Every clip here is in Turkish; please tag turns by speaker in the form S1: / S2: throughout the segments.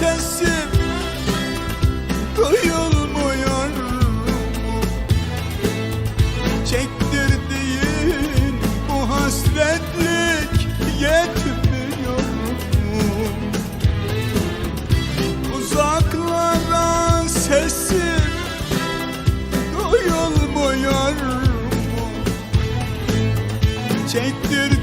S1: sensiz doyulmuyor mu? Çektirdiğin bu hasretlik yetmiyor mu? Uzaklara sesin doyulmuyor mu? Çektirdiğin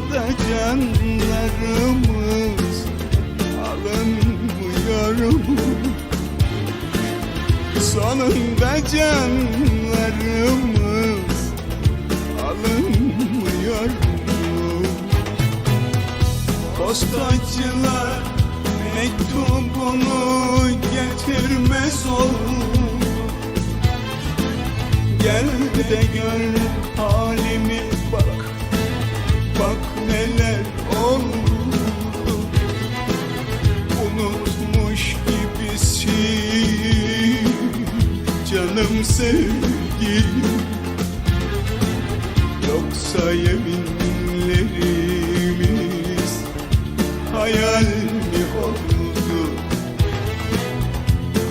S1: Sonunda canlarımız alınmıyor mu? Sonunda canlarımız alınmıyor mu? Postacılar mektubunu getirmez oldu Gel de gör halimi Canım sevgilim Yoksa yeminlerimiz Hayal mi oldu?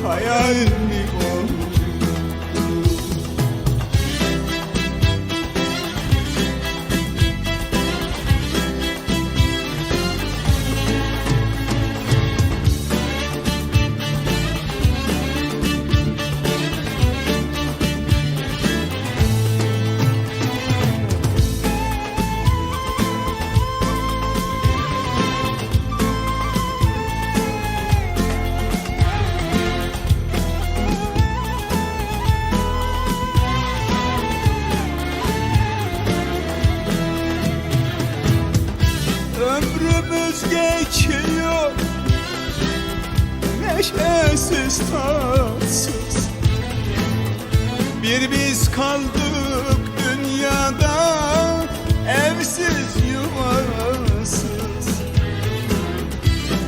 S1: Hayal mi oldu Geçiyor. Neşesiz tatsız. Bir biz kaldık dünyada Evsiz yuvasız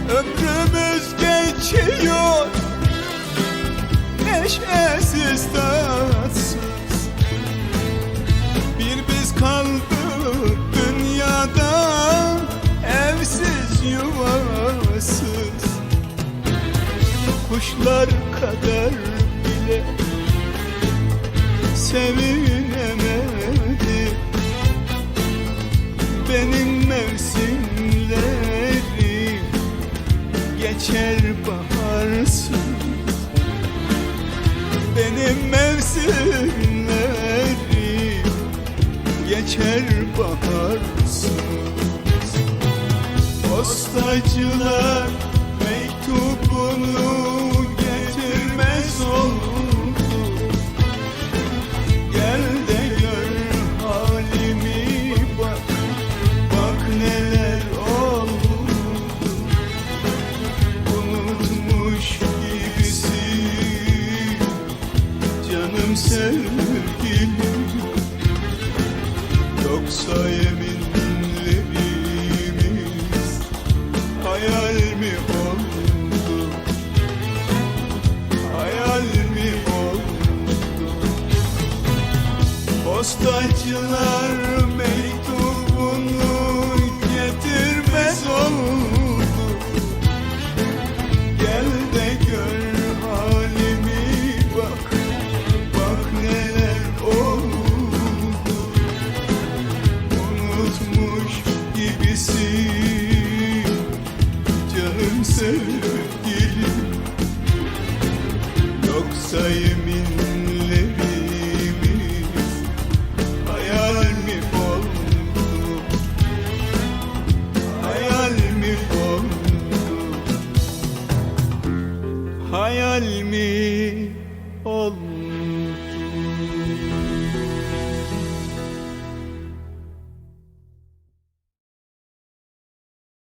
S1: Ömrümüz geçiyor. Neşesiz tatsız yuvasız. Kuşlar kadar bile Sevinemedi. Benim mevsimlerim Geçer baharsız. Benim mevsimlerim geçer baharsız Postacılar mektubunu getirmez oldu Gel de gör halimi bak Bak neler oldu Unutmuş gibisin Canım sevgilim. Yoksa yeminlerimiz Postacılar mektubunu getirmez oldu. Gel de gör halimi bak Bak neler oldu. Unutmuş gibisin Canım sevgilim. Yoksa yeminlerimiz Hayal mi oldu